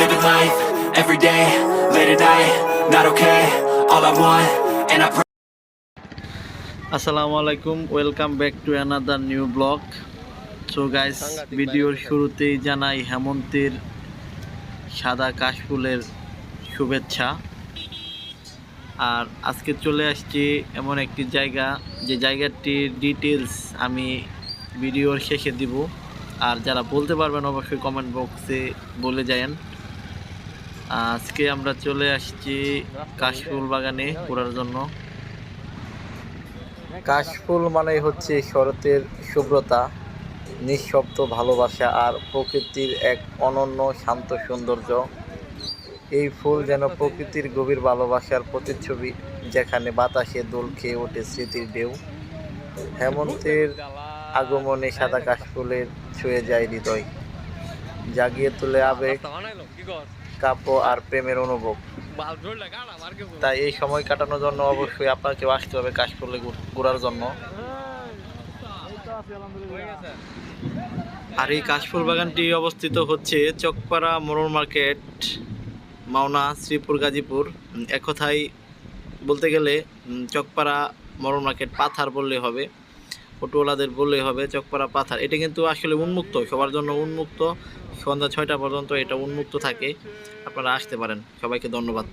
every day, late at night, not okay. All I want, and I pray. আসসালামু আলাইকুম welcome back to another new blog so guys ভিডিওর শুরুতেই জানাই হেমন্তের সাদা কাশফুলের শুভেচ্ছা আর আজকে চলে আসছি এমন একটি জায়গা যে জায়গাটির ডিটেলস আমি ভিডিওর শেষে দিব আর যারা বলতে পারবেন অবশ্যই কমেন্ট বক্সে বলে যায়েন আজকে আমরা চলে আসছি কাশফুল বাগানে ঘোরার জন্য। কাশফুল মানে হচ্ছে শরতের শুভ্রতা, নিঃশব্দ ভালোবাসা আর প্রকৃতির এক অনন্য শান্ত সৌন্দর্য। এই ফুল যেন প্রকৃতির গভীর ভালোবাসার প্রতিচ্ছবি, যেখানে বাতাসে দোল খেয়ে ওঠে স্মৃতির ঢেউ। হেমন্তের আগমনে সাদা কাশফুলের ছুঁয়ে যায় হৃদয়। জাগিয়ে তোলে আবেগ কাব্য আর প্রেমের অনুভব। তাই এই সময় কাটানোর জন্য অবশ্যই আপনাকেও আসতে হবে কাশফুলে ঘুর- ঘোরার জন্য। আর এই কাশফুল বাগানটি অবস্থিত হচ্ছে চকপাড়া মোড়ল মার্কেট মাওনা শ্রীপুর গাজীপুর। এক কথায় বলতে গেলে চকপাড়া মোড়ল মার্কেট পাথার বললে হবে। অটোওয়ালাদের বললেই হবে, চকপাড়া পাথার। এটা কিন্তু আসলে উন্মুক্ত, সবার জন্য উন্মুক্ত। সন্ধ্যা ছয়টা পর্যন্ত এটা উন্মুক্ত থাকে। আপনারা আসতে পারেন। সবাইকে ধন্যবাদ।